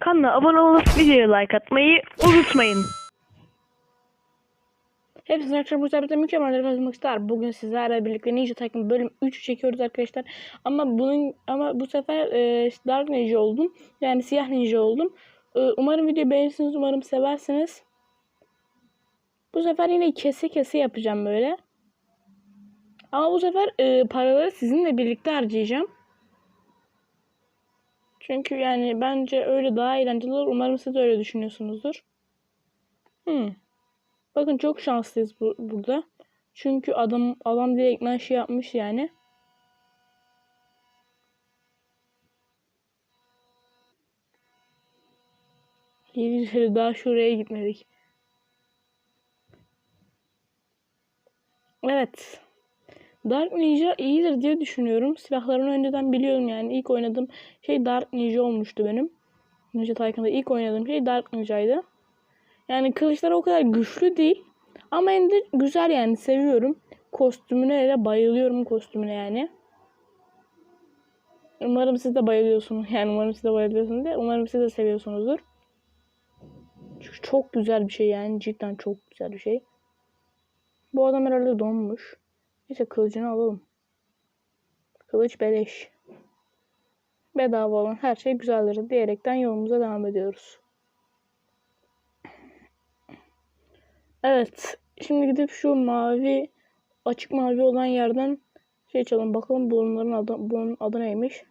Kanala abone olup videoya like atmayı unutmayın. Hepsine akşam bu sebeple mükemmel kazanmak ister. Bugün sizlerle birlikte Ninja Tycoon bölüm 3 çekiyoruz arkadaşlar. Ama bunun ama bu sefer e, Dark Ninja oldum. Yani siyah ninja oldum. E, umarım videoyu beğenirsiniz. Umarım seversiniz. Bu sefer yine kese kese yapacağım böyle. Ama bu sefer e, paraları sizinle birlikte harcayacağım. Çünkü yani bence öyle daha eğlenceli olur. Umarım siz de öyle düşünüyorsunuzdur. Hmm. Bakın çok şanslıyız bu, burada. Çünkü adam adam direktmen şey yapmış yani. Yedi daha şuraya gitmedik. Evet. Dark Ninja iyidir diye düşünüyorum. Silahlarını önceden biliyorum yani. İlk oynadığım şey Dark Ninja olmuştu benim. Ninja Tycoon'da ilk oynadığım şey Dark Ninja'ydı. Yani kılıçları o kadar güçlü değil. Ama hem de güzel yani seviyorum. Kostümüne de bayılıyorum kostümüne yani. Umarım siz de bayılıyorsunuz. Yani umarım siz de bayılıyorsunuz. De. Umarım siz de seviyorsunuzdur. Çünkü çok güzel bir şey yani. Cidden çok güzel bir şey. Bu adam herhalde donmuş. Neyse kılıcını alalım. Kılıç beleş. Bedava olan her şey güzeldir diyerekten yolumuza devam ediyoruz. Evet. Şimdi gidip şu mavi açık mavi olan yerden şey çalalım. Bakalım bunların adı, bunun adı neymiş.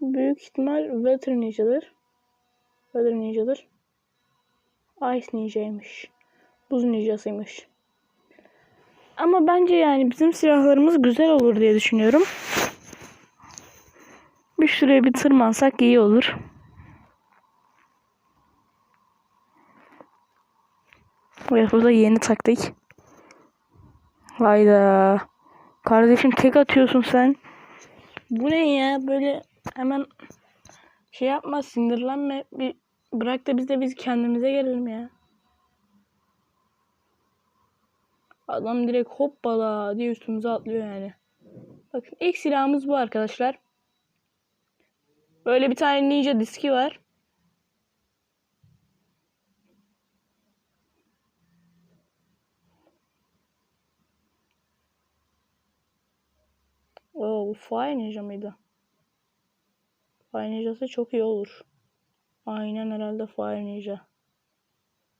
Büyük ihtimal Weather Ninja'dır. Weather Ninja'dır. Ice Ninja'ymış. Buz Ninja'sıymış. Ama bence yani bizim silahlarımız güzel olur diye düşünüyorum. Bir şuraya bir tırmansak iyi olur. Evet burada yeni taktik. Hayda. Kardeşim tek atıyorsun sen. Bu ne ya? Böyle hemen şey yapma sinirlenme. Bir bırak da biz de biz kendimize gelelim ya. Adam direkt hoppala diye üstümüze atlıyor yani. Bakın ilk silahımız bu arkadaşlar. Böyle bir tane ninja diski var. Oo, bu Fire Ninja mıydı? Fire Ninja'sı çok iyi olur. Aynen herhalde Fire Ninja.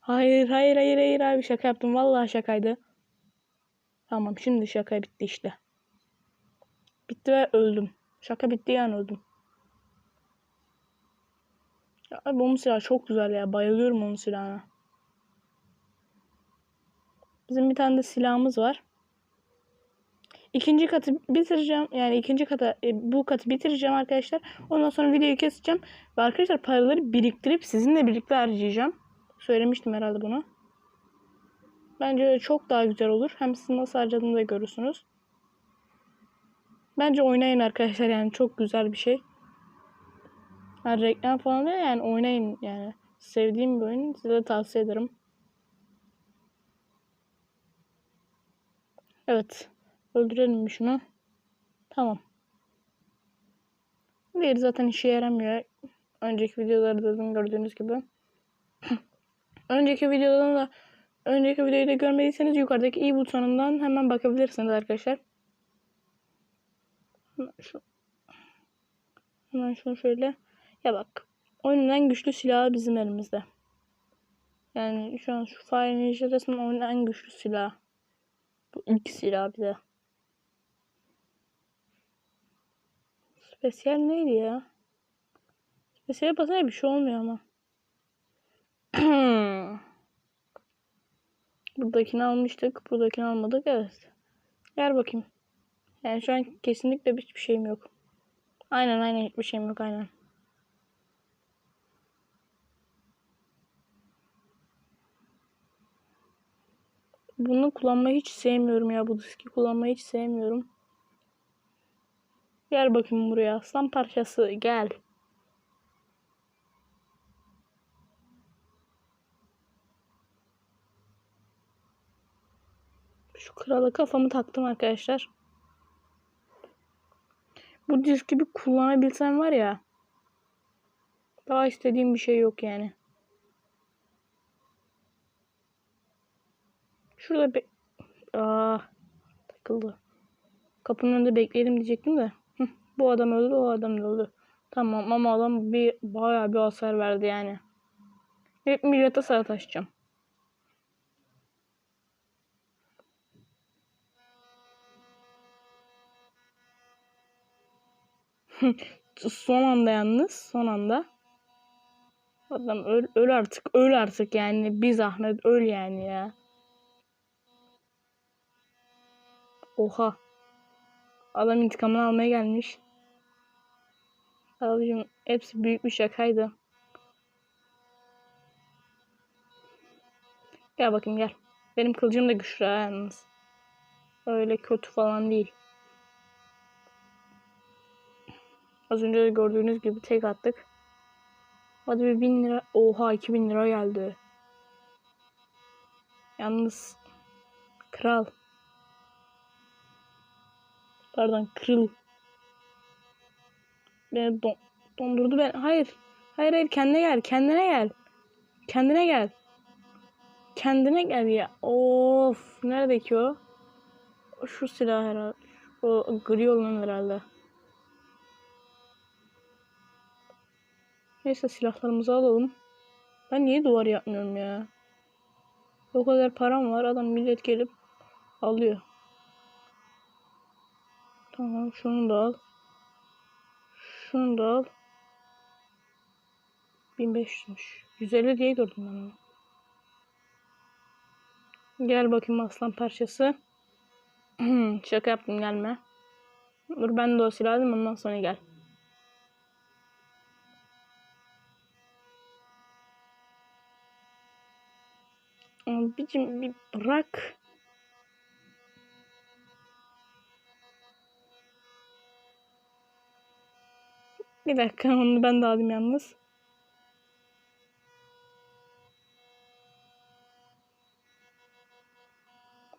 Hayır hayır hayır hayır abi şaka yaptım. Vallahi şakaydı. Tamam şimdi şaka bitti işte. Bitti ve öldüm. Şaka bitti yani öldüm. Ya abi onun silahı çok güzel ya. Bayılıyorum onun silahına. Bizim bir tane de silahımız var. İkinci katı bitireceğim. Yani ikinci kata e, bu katı bitireceğim arkadaşlar. Ondan sonra videoyu keseceğim. Ve arkadaşlar paraları biriktirip sizinle birlikte harcayacağım. Söylemiştim herhalde bunu. Bence çok daha güzel olur. Hem sizin nasıl harcadığını da görürsünüz. Bence oynayın arkadaşlar yani çok güzel bir şey. Yani reklam falan değil yani oynayın yani. Sevdiğim bir oyun size de tavsiye ederim. Evet. Öldürelim şunu. Tamam. Diğeri zaten işe yaramıyor. Önceki videolarda da gördüğünüz gibi. önceki videoda da önceki videoyu da görmediyseniz yukarıdaki i butonundan hemen bakabilirsiniz arkadaşlar. Şu Hemen şunu şöyle. Ya bak. Oyunun en güçlü silahı bizim elimizde. Yani şu an şu Fire Ninja resmen oyunun en güçlü silahı. Bu ilk silah bir de. Spesiyel neydi ya? Spesiyel basınca bir şey olmuyor ama. Buradakini almıştık. Buradakini almadık. Evet. Gel bakayım. Yani şu an kesinlikle hiçbir şeyim yok. Aynen aynen hiçbir şeyim yok aynen. Bunu kullanmayı hiç sevmiyorum ya. Bu diski kullanmayı hiç sevmiyorum. Gel bakayım buraya. Aslan parçası gel. Krala kafamı taktım arkadaşlar. Bu diski bir kullanabilsem var ya. Daha istediğim bir şey yok yani. Şurada bir... Aa, takıldı. Kapının önünde bekleyelim diyecektim de. Hıh, bu adam öldü, o adam da öldü. Tamam ama adam bir bayağı bir hasar verdi yani. Hep millete sataşacağım. Son anda yalnız. Son anda. Adam öl, öl artık. Öl artık yani. Bir zahmet öl yani ya. Oha. Adam intikamını almaya gelmiş. Abicim hepsi büyük bir şakaydı. Gel bakayım gel. Benim kılıcım da güçlü yalnız. Öyle kötü falan değil. Az önce de gördüğünüz gibi tek attık. Hadi bir bin lira. Oha 2000 lira geldi. Yalnız kral. Pardon kırıl. Beni don dondurdu ben. Hayır. Hayır hayır kendine gel. Kendine gel. Kendine gel. Kendine gel ya. Of. Neredeki o? Şu silah herhalde. O gri olan herhalde. Neyse silahlarımızı alalım. Ben niye duvar yapmıyorum ya? O kadar param var. Adam millet gelip alıyor. Tamam şunu da al. Şunu da al. 1500'müş. 150 diye gördüm ben onu. Gel bakayım aslan parçası. Şaka yaptım gelme. Dur ben de o silahı ondan sonra gel. Abicim bir bırak. Bir dakika onu ben de alayım yalnız.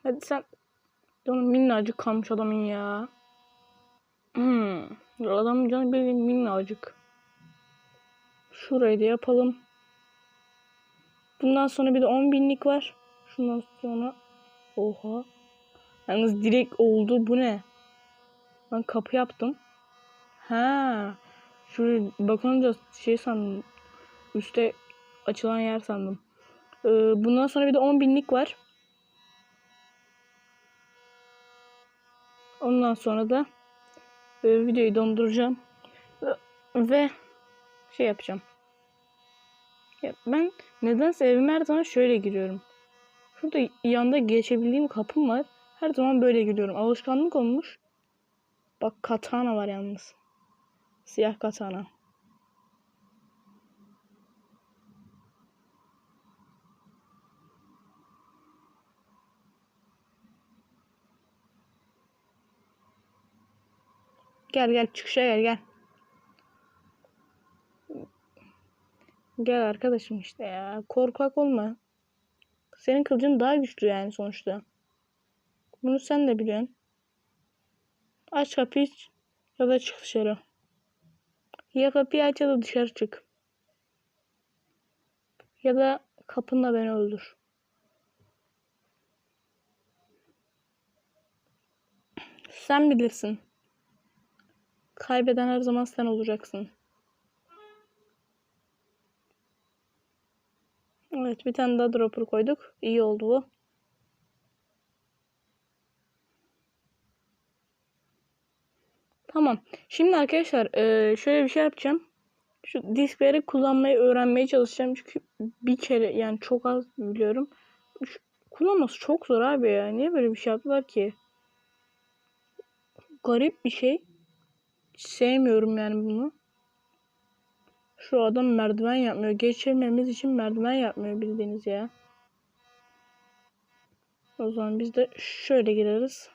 Hadi sen canım minnacık kalmış adamın ya. Hmm. Adamın canı böyle minnacık. Şurayı da yapalım. Bundan sonra bir de 10 binlik var. Şundan sonra oha. Yalnız direkt oldu. Bu ne? Ben kapı yaptım. Ha. Şuraya bakınca şey sandım. Üste açılan yer sandım. Ee, bundan sonra bir de 10 binlik var. Ondan sonra da e, videoyu donduracağım. Ve, şey yapacağım. Ya ben nedense evime her zaman şöyle giriyorum. Şurada yanda geçebildiğim kapım var. Her zaman böyle giriyorum. Alışkanlık olmuş. Bak katana var yalnız. Siyah katana. Gel gel çıkışa gel gel. Gel arkadaşım işte ya. Korkak olma. Senin kılıcın daha güçlü yani sonuçta. Bunu sen de biliyorsun. Aç kapıyı ya da çık dışarı. Ya kapıyı aç ya da dışarı çık. Ya da kapınla beni öldür. Sen bilirsin. Kaybeden her zaman sen olacaksın. Evet bir tane daha dropper koyduk. İyi oldu bu. Tamam. Şimdi arkadaşlar eee, şöyle bir şey yapacağım. Şu diskleri kullanmayı öğrenmeye çalışacağım. Çünkü bir kere yani çok az biliyorum. Şu, kullanması çok zor abi ya. Niye böyle bir şey yaptılar ki? Garip bir şey. Hiç sevmiyorum yani bunu. Şu adam merdiven yapmıyor. Geçirmemiz için merdiven yapmıyor bildiğiniz ya. O zaman biz de şöyle gireriz.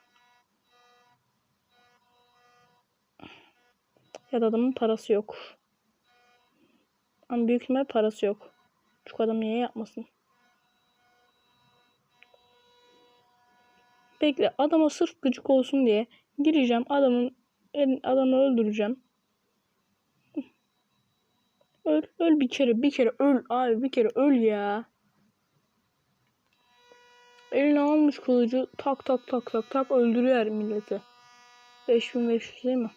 Ya da adamın parası yok. Ama büyük ihtimal parası yok. Çünkü adam niye yapmasın? Bekle adama sırf gıcık olsun diye gireceğim adamın adamı öldüreceğim. Öl, öl bir kere, bir kere öl abi, bir kere öl ya. Eline almış kılıcı tak tak tak tak tak öldürüyor milleti. 5500 değil mi?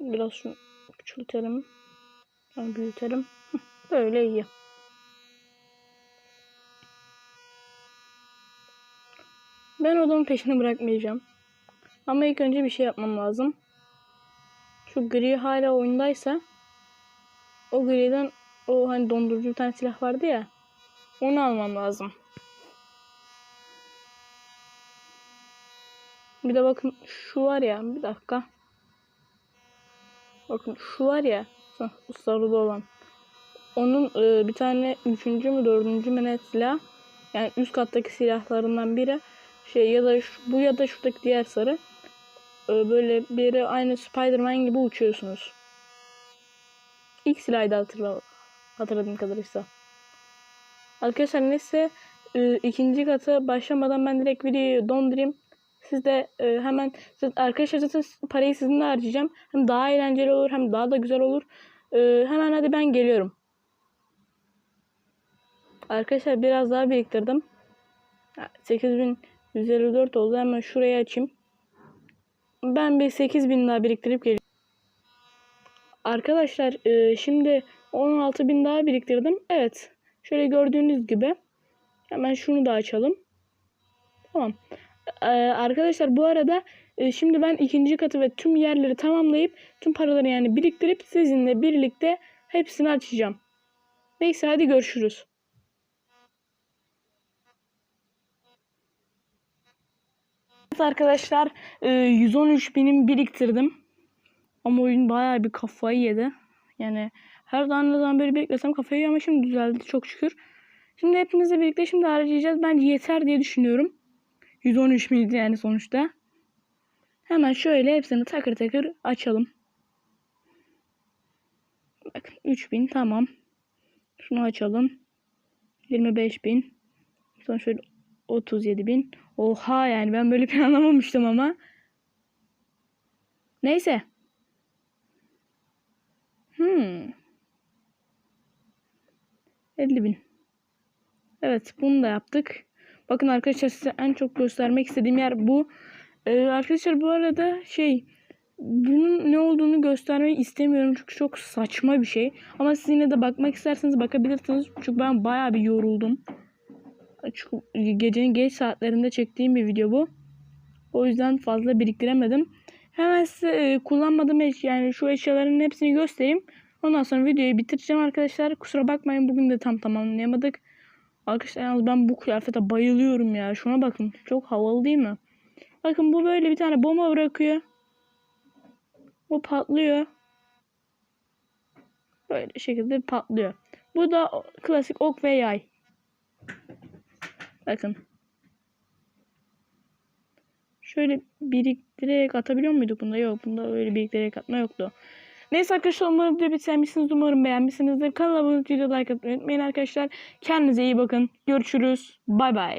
Biraz şunu küçültelim. Yani büyütelim. Böyle iyi. Ben odamın peşini bırakmayacağım. Ama ilk önce bir şey yapmam lazım. Şu gri hala oyundaysa o griden o hani dondurucu bir tane silah vardı ya onu almam lazım. Bir de bakın şu var ya bir dakika. Bakın şu var ya sarılı olan. Onun e, bir tane üçüncü mü dördüncü mü ne silah yani üst kattaki silahlarından biri şey ya da şu, bu ya da şuradaki diğer sarı böyle bir yere aynı Spider-Man gibi uçuyorsunuz. İlk da hatırla, hatırladığım kadarıyla. Arkadaşlar neyse e, ikinci katı başlamadan ben direkt videoyu dondurayım. Siz de e, hemen arkadaşlar zaten parayı sizinle harcayacağım. Hem daha eğlenceli olur hem daha da güzel olur. E, hemen hadi ben geliyorum. Arkadaşlar biraz daha biriktirdim. Ha, 8154 oldu. Hemen şurayı açayım. Ben bir 8000 daha biriktirip geliyorum. Arkadaşlar e, şimdi 16.000 daha biriktirdim. Evet. Şöyle gördüğünüz gibi. Hemen şunu da açalım. Tamam. Ee, arkadaşlar bu arada e, şimdi ben ikinci katı ve tüm yerleri tamamlayıp tüm paraları yani biriktirip sizinle birlikte hepsini açacağım. Neyse hadi görüşürüz. Evet arkadaşlar e, 113 binim biriktirdim. Ama oyun bayağı bir kafayı yedi. Yani her zaman ne zaman böyle beklesem kafayı yiyor ama şimdi düzeldi çok şükür. Şimdi hepimizle birlikte şimdi harcayacağız. Bence yeter diye düşünüyorum. 113 miydi yani sonuçta. Hemen şöyle hepsini takır takır açalım. Bakın 3000 tamam. Şunu açalım. 25000. Sonra şöyle 37000. Oha yani ben böyle planlamamıştım ama. Neyse. Hmm. 50.000. Evet bunu da yaptık. Bakın arkadaşlar size en çok göstermek istediğim yer bu. Ee, arkadaşlar bu arada şey bunun ne olduğunu göstermeyi istemiyorum çünkü çok saçma bir şey. Ama siz yine de bakmak isterseniz bakabilirsiniz. Çünkü ben bayağı bir yoruldum. Gecenin geç saatlerinde çektiğim bir video bu. O yüzden fazla biriktiremedim. Hemen size e, kullanmadığım eşya yani şu eşyaların hepsini göstereyim. Ondan sonra videoyu bitireceğim arkadaşlar. Kusura bakmayın bugün de tam tamamlayamadık. Arkadaşlar yalnız ben bu kıyafete bayılıyorum ya. Şuna bakın. Çok havalı değil mi? Bakın bu böyle bir tane bomba bırakıyor. O patlıyor. Böyle şekilde patlıyor. Bu da klasik ok ve yay. Bakın. Şöyle biriktirerek atabiliyor muyduk bunda? Yok bunda öyle biriktirerek atma yoktu. Neyse arkadaşlar umarım videoyu beğenmişsiniz. Umarım beğenmişsinizdir. Kanala abone olup video like atmayı unutmayın arkadaşlar. Kendinize iyi bakın. Görüşürüz. Bay bay.